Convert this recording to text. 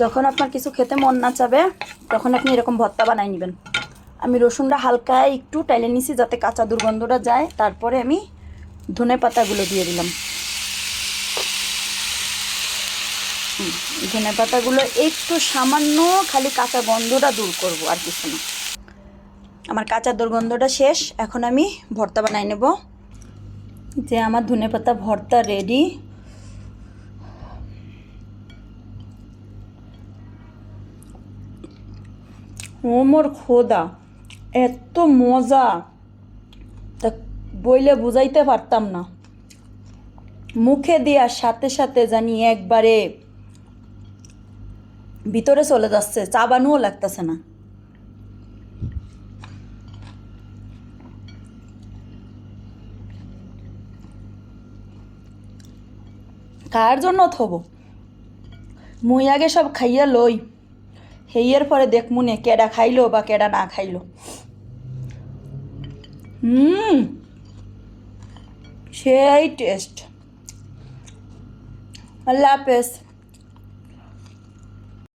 যখন আপনার কিছু খেতে মন না চাবে, তখন আপনি এরকম ভর্তা বানাই নেবেন। আমি রসুনটা হালকা একটু টাইলে নিছি যাতে কাঁচা দুর্গন্ধটা যায়। তারপরে আমি ধনে পাতাগুলো দিয়ে দিলাম। ধনে পাতাগুলো একটু সামান্য খালি কাঁচা গন্ধটা দূর করব আর কিছু না। আমার কাঁচা দুর্গন্ধটা শেষ, এখন আমি ভর্তা বানাই নেব। যে আমার ধনে পাতা ভর্তা রেডি ও মোর খোদা, এত মজা। তা বইলে বুঝাইতে পারতাম না। মুখে দেওয়ার সাথে সাথে জানি একবারে ভিতরে চলে যাচ্ছে চাবানুও লাগতেছে না। কার জন্য থব? মুই আগে সব খাইয়া লই। হেইয়ের পরে দেখমুনে কেডা খাইলো বা কেডা না খাইলো। হুম সেই টেস্ট আল্লাহ হাফেজ।